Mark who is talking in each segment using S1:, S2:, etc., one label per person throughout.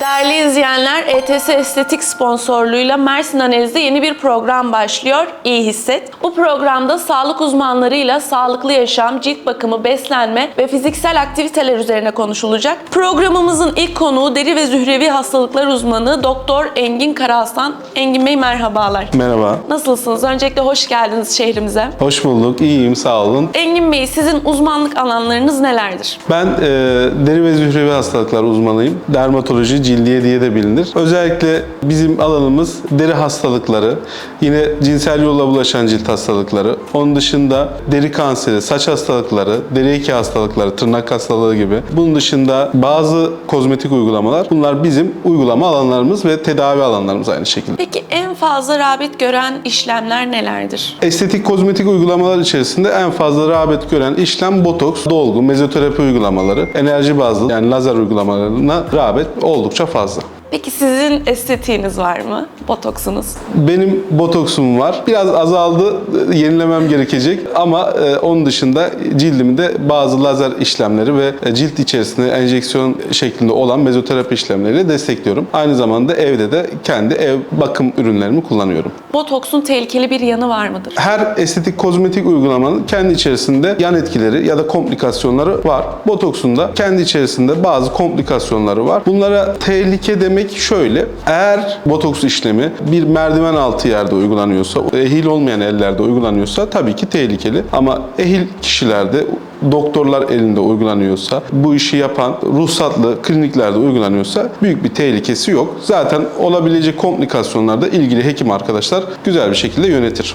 S1: Değerli izleyenler, ETS Estetik sponsorluğuyla Mersin Analiz'de yeni bir program başlıyor. İyi Hisset. Bu programda sağlık uzmanlarıyla sağlıklı yaşam, cilt bakımı, beslenme ve fiziksel aktiviteler üzerine konuşulacak. Programımızın ilk konuğu deri ve zührevi hastalıklar uzmanı Doktor Engin Karahasan. Engin Bey merhabalar.
S2: Merhaba.
S1: Nasılsınız? Öncelikle hoş geldiniz şehrimize.
S2: Hoş bulduk. İyiyim. Sağ olun.
S1: Engin Bey sizin uzmanlık alanlarınız nelerdir?
S2: Ben e, deri ve zührevi hastalıklar uzmanıyım. Dermatoloji, cildiye diye de bilinir. Özellikle bizim alanımız deri hastalıkları, yine cinsel yolla bulaşan cilt hastalıkları. Onun dışında deri kanseri, saç hastalıkları, deri eki hastalıkları, tırnak hastalığı gibi. Bunun dışında bazı kozmetik uygulamalar. Bunlar bizim uygulama alanlarımız ve tedavi alanlarımız aynı şekilde.
S1: Peki en fazla rağbet gören işlemler nelerdir?
S2: Estetik kozmetik uygulamalar içerisinde en fazla rağbet gören işlem botoks, dolgu, mezoterapi uygulamaları, enerji bazlı yani lazer uygulamalarına rağbet oldukça fazla.
S1: Peki sizin estetiğiniz var mı? Botoksunuz.
S2: Benim botoksum var. Biraz azaldı, yenilemem gerekecek ama e, onun dışında cildimde bazı lazer işlemleri ve e, cilt içerisinde enjeksiyon şeklinde olan mezoterapi işlemleriyle destekliyorum. Aynı zamanda evde de kendi ev bakım ürünlerimi kullanıyorum.
S1: Botoksun tehlikeli bir yanı var mıdır?
S2: Her estetik kozmetik uygulamanın kendi içerisinde yan etkileri ya da komplikasyonları var. Botoksun da kendi içerisinde bazı komplikasyonları var. Bunlara tehlike demek şöyle. Eğer botoks işlemi bir merdiven altı yerde uygulanıyorsa, ehil olmayan ellerde uygulanıyorsa tabii ki tehlikeli. Ama ehil kişilerde doktorlar elinde uygulanıyorsa, bu işi yapan ruhsatlı kliniklerde uygulanıyorsa büyük bir tehlikesi yok. Zaten olabilecek komplikasyonlarda ilgili hekim arkadaşlar güzel bir şekilde yönetir.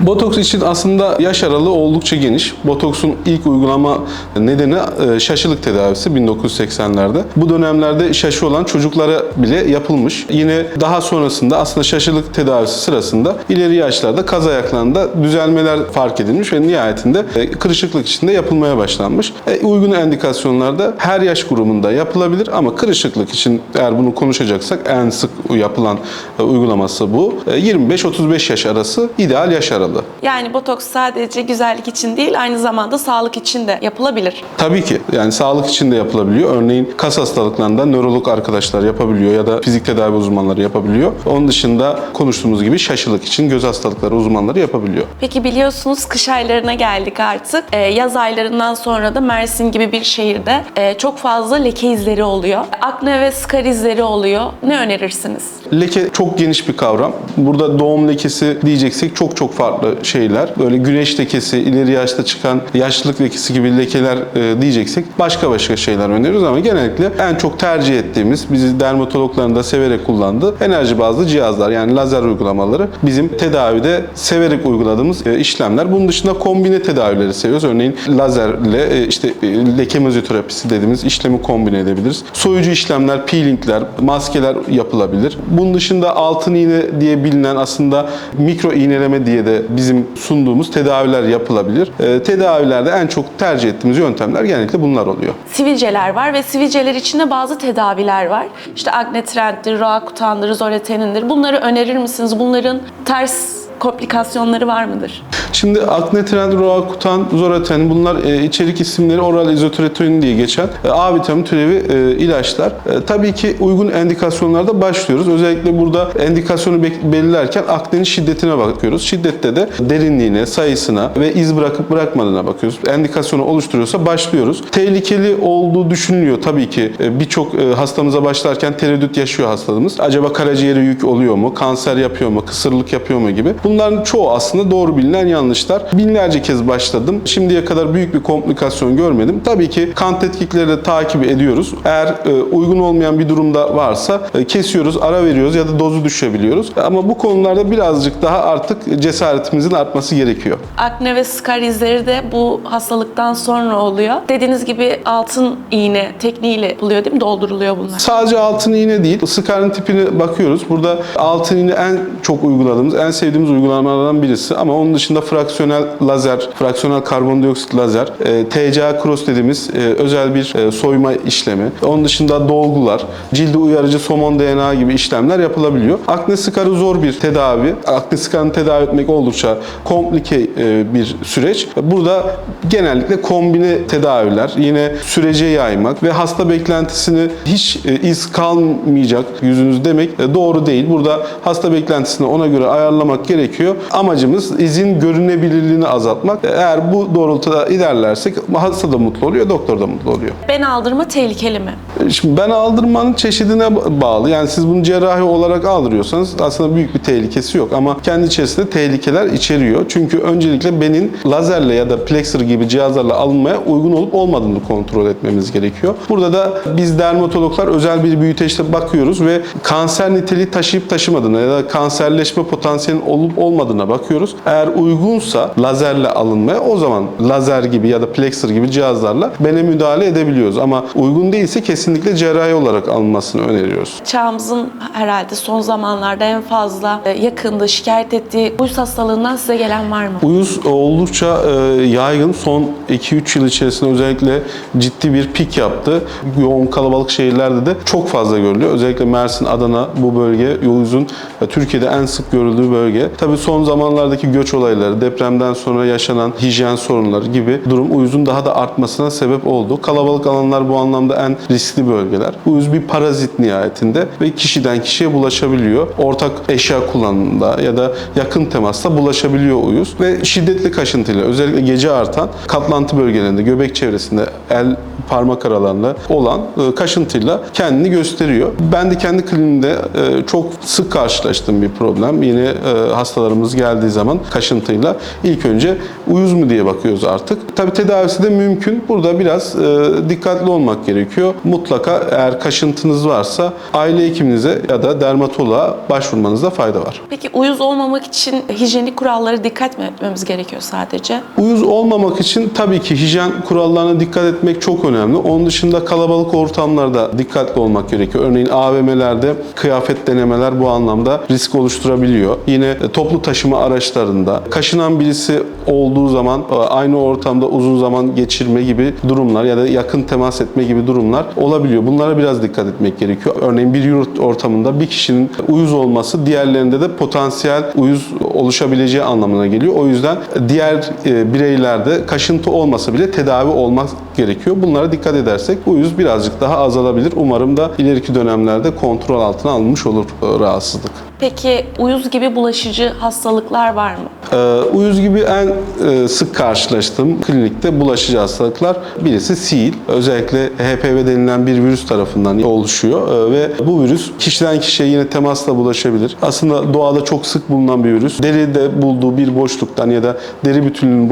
S2: Botoks için aslında yaş aralığı oldukça geniş. Botoksun ilk uygulama nedeni e, şaşılık tedavisi 1980'lerde. Bu dönemlerde şaşı olan çocuklara bile yapılmış. Yine daha sonrasında aslında şaşılık tedavisi sırasında ileri yaşlarda kaz ayaklarında düzelmeler fark edilmiş ve nihayetinde e, kırışıklık içinde yapılmaya başlanmış. E, uygun endikasyonlarda her yaş grubunda yapılabilir ama kırışıklık için eğer bunu konuşacaksak en sık yapılan e, uygulaması bu. E, 25-35 yaş arası ideal yaş aralığı.
S1: Yani botoks sadece güzellik için değil, aynı zamanda sağlık için de yapılabilir.
S2: Tabii ki. Yani sağlık için de yapılabiliyor. Örneğin kas hastalıklarında nörolog arkadaşlar yapabiliyor ya da fizik tedavi uzmanları yapabiliyor. Onun dışında konuştuğumuz gibi şaşılık için göz hastalıkları uzmanları yapabiliyor.
S1: Peki biliyorsunuz kış aylarına geldik artık. Ee, yaz aylarından sonra da Mersin gibi bir şehirde e, çok fazla leke izleri oluyor. Akne ve skar izleri oluyor. Ne önerirsiniz?
S2: Leke çok geniş bir kavram. Burada doğum lekesi diyeceksek çok çok farklı şeyler. Böyle güneş lekesi, ileri yaşta çıkan yaşlılık lekesi gibi lekeler e, diyeceksek başka başka şeyler öneriyoruz ama genellikle en çok tercih ettiğimiz, bizi dermatologların da severek kullandığı enerji bazlı cihazlar yani lazer uygulamaları bizim tedavide severek uyguladığımız e, işlemler. Bunun dışında kombine tedavileri seviyoruz. Örneğin lazerle e, işte e, leke mezoterapisi dediğimiz işlemi kombine edebiliriz. Soyucu işlemler, peelingler, maskeler yapılabilir. Bunun dışında altın iğne diye bilinen aslında mikro iğneleme diye de bizim sunduğumuz tedaviler yapılabilir. E, tedavilerde en çok tercih ettiğimiz yöntemler genellikle bunlar oluyor.
S1: Sivilceler var ve sivilceler içinde bazı tedaviler var. İşte Agnetrend'dir, Roacutan'dır, Zoreten'indir. Bunları önerir misiniz? Bunların ters komplikasyonları var mıdır?
S2: Şimdi Aknetrend, Roacutan, Zoraten bunlar e, içerik isimleri oral izotretoin diye geçen e, A vitamini türevi e, ilaçlar. E, tabii ki uygun endikasyonlarda başlıyoruz. Özellikle burada endikasyonu be- belirlerken aknenin şiddetine bakıyoruz. Şiddette de derinliğine, sayısına ve iz bırakıp bırakmadığına bakıyoruz. Endikasyonu oluşturuyorsa başlıyoruz. Tehlikeli olduğu düşünülüyor tabii ki. E, Birçok e, hastamıza başlarken tereddüt yaşıyor hastalığımız. Acaba karaciğere yük oluyor mu? Kanser yapıyor mu? Kısırlık yapıyor mu gibi. Bunların çoğu aslında doğru bilinen yanlışlar. Binlerce kez başladım. Şimdiye kadar büyük bir komplikasyon görmedim. Tabii ki kan tetkikleri de takip ediyoruz. Eğer e, uygun olmayan bir durumda varsa e, kesiyoruz, ara veriyoruz ya da dozu düşebiliyoruz. Ama bu konularda birazcık daha artık cesaretimizin artması gerekiyor.
S1: Akne ve skar izleri de bu hastalıktan sonra oluyor. Dediğiniz gibi altın iğne tekniğiyle yapılıyor değil mi? Dolduruluyor bunlar.
S2: Sadece altın iğne değil, skarın tipine bakıyoruz. Burada altın iğne en çok uyguladığımız, en sevdiğimiz uygulamalardan birisi ama onun dışında fraksiyonel lazer, fraksiyonel karbondioksit lazer, e, TCA cross dediğimiz e, özel bir e, soyma işlemi. Onun dışında dolgular, cildi uyarıcı somon DNA gibi işlemler yapılabiliyor. Akne skarı zor bir tedavi. Akne skarını tedavi etmek oldukça komplike e, bir süreç. Burada genellikle kombine tedaviler, yine sürece yaymak ve hasta beklentisini hiç e, iz kalmayacak yüzünüz demek e, doğru değil. Burada hasta beklentisini ona göre ayarlamak gerekiyor. Amacımız izin görünebilirliğini azaltmak. Eğer bu doğrultuda ilerlersek hasta da mutlu oluyor, doktor da mutlu oluyor.
S1: Ben aldırma tehlikeli mi?
S2: Şimdi ben aldırmanın çeşidine bağlı. Yani siz bunu cerrahi olarak aldırıyorsanız aslında büyük bir tehlikesi yok. Ama kendi içerisinde tehlikeler içeriyor. Çünkü öncelikle benin lazerle ya da plexer gibi cihazlarla alınmaya uygun olup olmadığını kontrol etmemiz gerekiyor. Burada da biz dermatologlar özel bir büyüteçte bakıyoruz ve kanser niteliği taşıyıp taşımadığına ya da kanserleşme potansiyelinin olup olmadığına bakıyoruz. Eğer uygunsa lazerle alınmaya o zaman lazer gibi ya da plexer gibi cihazlarla bene müdahale edebiliyoruz. Ama uygun değilse kesinlikle cerrahi olarak alınmasını öneriyoruz.
S1: Çağımızın herhalde son zamanlarda en fazla e, yakında şikayet ettiği uyuz hastalığından size gelen var mı?
S2: Uyuz oldukça e, yaygın. Son 2-3 yıl içerisinde özellikle ciddi bir pik yaptı. Yoğun kalabalık şehirlerde de çok fazla görülüyor. Özellikle Mersin, Adana bu bölge uyuzun e, Türkiye'de en sık görüldüğü bölge. Tabii son zamanlardaki göç olayları, depremden sonra yaşanan hijyen sorunları gibi durum uyuzun daha da artmasına sebep oldu. Kalabalık alanlar bu anlamda en riskli bölgeler. Uyuz bir parazit nihayetinde ve kişiden kişiye bulaşabiliyor. Ortak eşya kullanımında ya da yakın temasta bulaşabiliyor uyuz ve şiddetli kaşıntıyla özellikle gece artan katlantı bölgelerinde, göbek çevresinde, el parmak aralarında olan e, kaşıntıyla kendini gösteriyor. Ben de kendi kliniğimde e, çok sık karşılaştığım bir problem. Yine e, hastalarımız geldiği zaman kaşıntıyla ilk önce uyuz mu diye bakıyoruz artık. Tabii tedavisi de mümkün. Burada biraz e, dikkatli olmak gerekiyor. Mutlaka eğer kaşıntınız varsa aile hekiminize ya da dermatoloğa başvurmanızda fayda var.
S1: Peki uyuz olmamak için hijyenik kurallara dikkat mi etmemiz gerekiyor sadece?
S2: Uyuz olmamak için tabii ki hijyen kurallarına dikkat etmek çok önemli. Onun dışında kalabalık ortamlarda dikkatli olmak gerekiyor. Örneğin AVM'lerde kıyafet denemeler bu anlamda risk oluşturabiliyor. Yine e, toplu taşıma araçlarında kaşınan birisi olduğu zaman e, aynı ortamda uzun zaman geçirme gibi durumlar ya da yakın temas etme gibi durumlar olabiliyor. Bunlara biraz dikkat etmek gerekiyor. Örneğin bir yurt ortamında bir kişinin uyuz olması diğerlerinde de potansiyel uyuz oluşabileceği anlamına geliyor. O yüzden diğer e, bireylerde kaşıntı olmasa bile tedavi olmak gerekiyor. Bunlara dikkat edersek uyuz birazcık daha azalabilir. Umarım da ileriki dönemlerde kontrol altına alınmış olur e, rahatsızlık.
S1: Peki uyuz gibi bulaşıcı hastalıklar var mı?
S2: Ee, uyuz gibi en e, sık karşılaştığım klinikte bulaşıcı hastalıklar birisi sil. Özellikle HPV denilen bir virüs tarafından oluşuyor Ee, ve bu virüs kişiden kişiye yine temasla bulaşabilir. Aslında doğada çok sık bulunan bir virüs. Deride bulduğu bir boşluktan ya da deri bütünlüğünün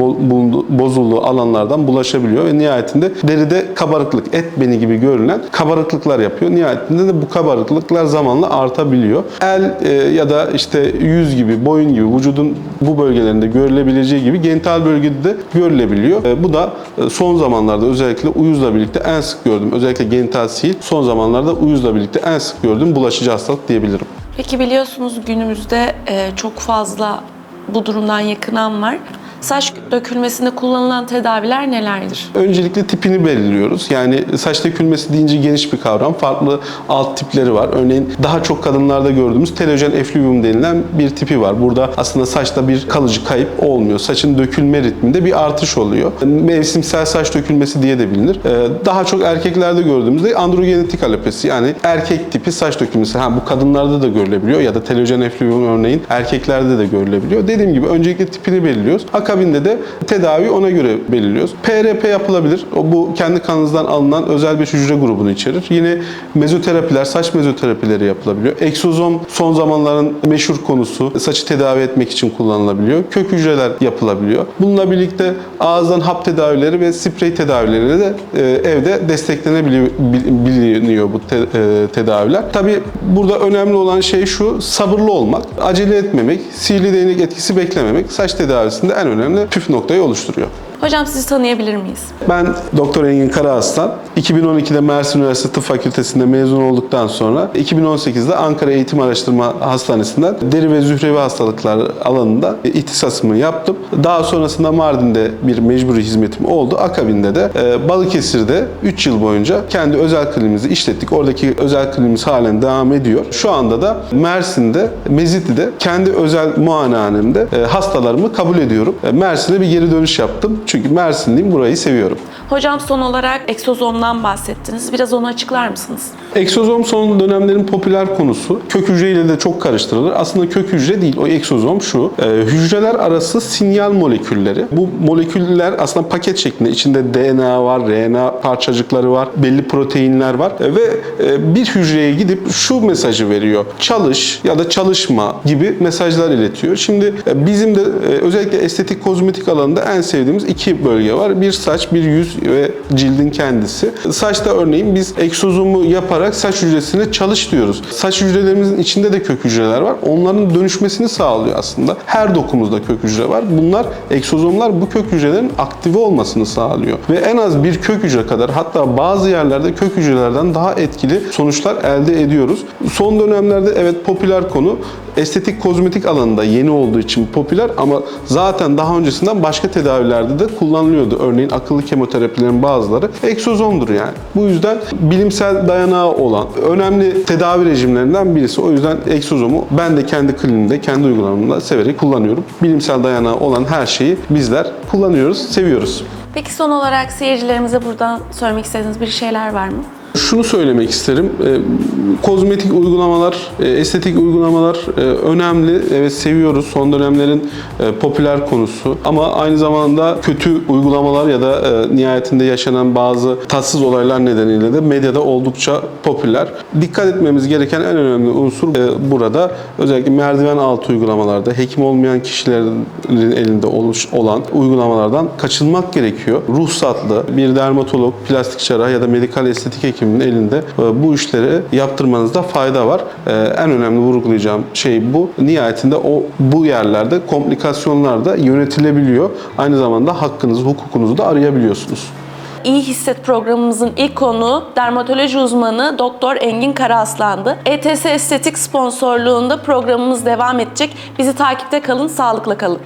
S2: bozulduğu alanlardan bulaşabiliyor ve nihayetinde deride kabarıklık, et beni gibi görünen kabarıklıklar yapıyor. Nihayetinde de bu kabarıklıklar zamanla artabiliyor. El e, ya da işte yüz gibi, boyun gibi vücudun bu bölgelerinde görülebileceği gibi genital bölgede de görülebiliyor. E, bu da e, son zamanlarda özellikle uyuzla birlikte en sık gördüğüm, özellikle genital sil son zamanlarda uyuzla birlikte en sık gördüğüm bulaşıcı hastalık diyebilirim.
S1: Peki biliyorsunuz günümüzde e, çok fazla bu durumdan yakınan var. Saç dökülmesinde kullanılan tedaviler nelerdir?
S2: Öncelikle tipini belirliyoruz. Yani saç dökülmesi deyince geniş bir kavram. Farklı alt tipleri var. Örneğin daha çok kadınlarda gördüğümüz telojen eflüvyum denilen bir tipi var. Burada aslında saçta bir kalıcı kayıp olmuyor. Saçın dökülme ritminde bir artış oluyor. Mevsimsel saç dökülmesi diye de bilinir. Ee, Daha çok erkeklerde gördüğümüzde androgenetik alopesi yani erkek tipi saç dökülmesi. Ha bu kadınlarda da görülebiliyor ya da telojen eflüvyum örneğin erkeklerde de görülebiliyor. Dediğim gibi öncelikle tipini belirliyoruz. Akabinde de tedavi ona göre belirliyoruz. PRP yapılabilir. O bu kendi kanınızdan alınan özel bir hücre grubunu içerir. Yine mezoterapiler, saç mezoterapileri yapılabiliyor. Eksozom son zamanların meşhur konusu. Saçı tedavi etmek için kullanılabiliyor. Kök hücreler yapılabiliyor. Bununla birlikte ağızdan hap tedavileri ve sprey tedavileri de e, evde desteklenebiliyor bu te- e, tedaviler. Tabii burada önemli olan şey şu, sabırlı olmak, acele etmemek, sihirli değnek etkisi beklememek saç tedavisinde en önemli püf noktayı oluşturuyor.
S1: Hocam sizi tanıyabilir miyiz?
S2: Ben Doktor Engin Karaaslan. 2012'de Mersin Üniversitesi Tıp Fakültesi'nde mezun olduktan sonra 2018'de Ankara Eğitim Araştırma Hastanesi'nden deri ve zührevi hastalıklar alanında ihtisasımı yaptım. Daha sonrasında Mardin'de bir mecburi hizmetim oldu. Akabinde de e, Balıkesir'de 3 yıl boyunca kendi özel kliniğimizi işlettik. Oradaki özel kliniğimiz halen devam ediyor. Şu anda da Mersin'de, Mezitli'de kendi özel muayenehanemde e, hastalarımı kabul ediyorum. E, Mersin'e bir geri dönüş yaptım. Çünkü Mersinliyim, burayı seviyorum.
S1: Hocam son olarak egzozomdan bahsettiniz. Biraz onu açıklar mısınız?
S2: Egzozom son dönemlerin popüler konusu. Kök hücreyle de çok karıştırılır. Aslında kök hücre değil, o egzozom şu. e, hücreler arası sinyal molekülleri. Bu moleküller aslında paket şeklinde. İçinde DNA var, RNA parçacıkları var, belli proteinler var E, ve e, bir hücreye gidip şu mesajı veriyor. Çalış ya da çalışma gibi mesajlar iletiyor. Şimdi e, bizim de e, özellikle estetik kozmetik alanında en sevdiğimiz iki bölge var. Bir saç, bir yüz ve cildin kendisi. Saçta örneğin biz egzozomu yaparak saç hücresine çalış diyoruz. Saç hücrelerimizin içinde de kök hücreler var. Onların dönüşmesini sağlıyor aslında. Her dokumuzda kök hücre var. Bunlar egzozomlar bu kök hücrelerin aktive olmasını sağlıyor. Ve en az bir kök hücre kadar hatta bazı yerlerde kök hücrelerden daha etkili sonuçlar elde ediyoruz. Son dönemlerde evet popüler konu estetik kozmetik alanında yeni olduğu için popüler ama zaten daha öncesinden başka tedavilerde de kullanılıyordu. Örneğin akıllı kemoterapilerin bazıları egzozomdur yani. Bu yüzden bilimsel dayanağı olan önemli tedavi rejimlerinden birisi. O yüzden egzozomu ben de kendi kliniğimde, kendi uygulamamda severek kullanıyorum. Bilimsel dayanağı olan her şeyi bizler kullanıyoruz, seviyoruz.
S1: Peki son olarak seyircilerimize buradan söylemek istediğiniz bir şeyler var mı?
S2: Şunu söylemek isterim. E, kozmetik uygulamalar, e, estetik uygulamalar e, önemli. Evet seviyoruz. Son dönemlerin popüler konusu. Ama aynı zamanda kötü uygulamalar ya da nihayetinde yaşanan bazı tatsız olaylar nedeniyle de medyada oldukça popüler. Dikkat etmemiz gereken en önemli unsur burada özellikle merdiven altı uygulamalarda hekim olmayan kişilerin elinde oluş, olan uygulamalardan kaçınmak gerekiyor. Ruhsatlı bir dermatolog, plastik cerrah ya da medikal estetik hekiminin elinde e, bu işleri yaptırmanızda fayda var. E, En önemli vurgulayacağım şey bu. Nihayetinde o bu yerlerde komplikasyonlar da yönetilebiliyor. Aynı zamanda hakkınızı, hukukunuzu da arayabiliyorsunuz.
S1: İyi Hisset programımızın ilk konuğu dermatoloji uzmanı Doktor Engin Karaaslan'dı. ETS Estetik sponsorluğunda programımız devam edecek. Bizi takipte kalın, sağlıkla kalın.